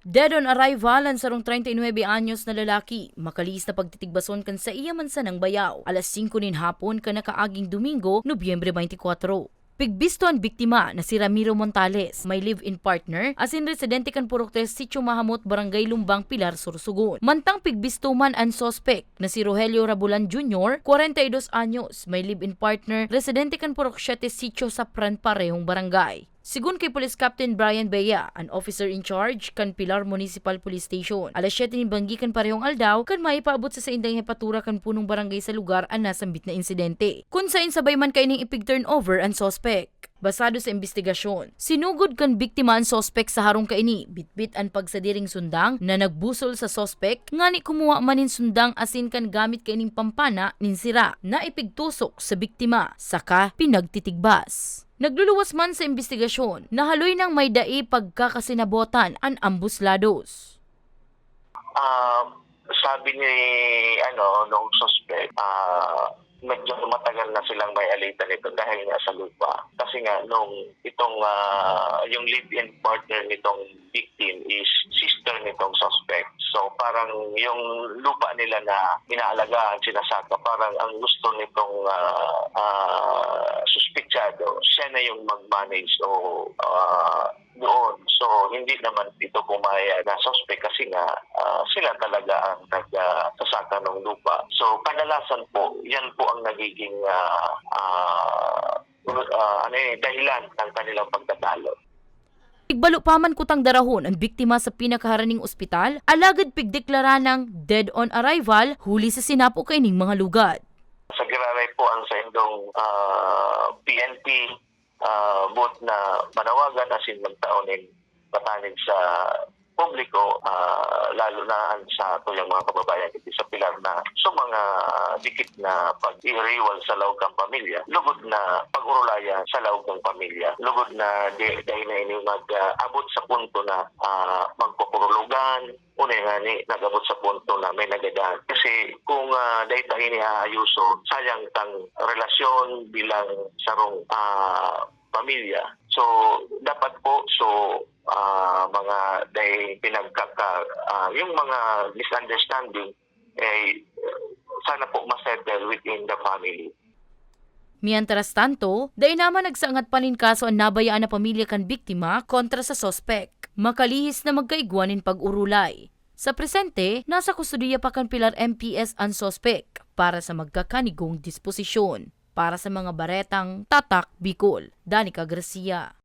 Dead on arrival ang sarong 39 anyos na lalaki. Makaliis na pagtitigbason kan sa iya mansa ng bayaw. Alas 5 nin hapon ka nakaaging Domingo, Nobyembre 24. Pigbisto ang biktima na si Ramiro Montales, may live-in partner, as in residente kan Puroktes, Sitio Mahamot, Barangay Lumbang, Pilar, Sorsogon. Mantang pigbisto man ang suspect na si Rogelio Rabulan Jr., 42 anyos, may live-in partner, residente kan Puroksyete, Sitio Sapran, parehong barangay. Sigun kay Police Captain Brian Bea, an officer in charge kan Pilar Municipal Police Station. Alas 7 ni banggi kan parehong aldaw kan maipaabot sa saindang hepatura kan punong barangay sa lugar ang nasambit na insidente. Kung sa sabay man kay ning ipig turnover ang suspect. Basado sa investigasyon, sinugod kan biktima ang sospek sa harong kaini, bitbit ang pagsadiring sundang na nagbusol sa sospek, nga ni kumuha manin sundang asin kan gamit kaining pampana nin sira, na ipigtusok sa biktima, saka pinagtitigbas. Nagluluwas man sa investigasyon, nahaloy ng may dai pagkakasinabotan ang ambuslados. Um, sabi ni ano nung suspect, ah medyo na silang may alita nito dahil nga sa lupa. Kasi nga nung itong ah, yung live-in partner nitong victim is sister nitong suspect. So parang yung lupa nila na inaalagaan sinasaka, parang ang gusto nitong ah, ah, suspetsado, siya na yung mag-manage o ah, doon. So, hindi naman ito pumayag na suspect kasi nga ah, sila talaga ang nagsasaka ng lupa. So, kadalasan po, yan po ang nagiging ah, ah, ah, ano eh, dahilan ng kanilang pagtatalo. Igbalo pa man kutang darahon ang biktima sa pinakaharaning ospital, alagad pigdeklara ng dead on arrival huli sa sinapo kay ning mga lugad. Sa Giraray po ang sa indong ah, PNP ah, booth na manawagan asin magtaonin patanig sa publiko ah, lalo na sa tuyang mga kababayan dito sa Pilar na sa mga dikit na pag-iriwal sa loob ng pamilya, lugod na pag-urulaya sa loob ng pamilya, lugod na dahil na ini mag-abot sa punto na ah, magpupurulugan, una nga ni nagabot sa punto na may nagagaan. Kasi kung uh, dahil tayo ni aayuso, sayang tang relasyon bilang sarong ah, pamilya. So, dapat po, so, ah, mga dahil pinagkaka, ah, yung mga misunderstanding, eh, sana po masettle within the family. Mientras tanto, dahil naman nagsangat panin kaso ang nabayaan na pamilya kan biktima kontra sa sospek. Makalihis na magkaigwanin pag-urulay. Sa presente, nasa kustudiya pa kan Pilar MPS ang sospek para sa magkakanigong disposisyon. Para sa mga baretang Tatak Bicol, Danica Gracia.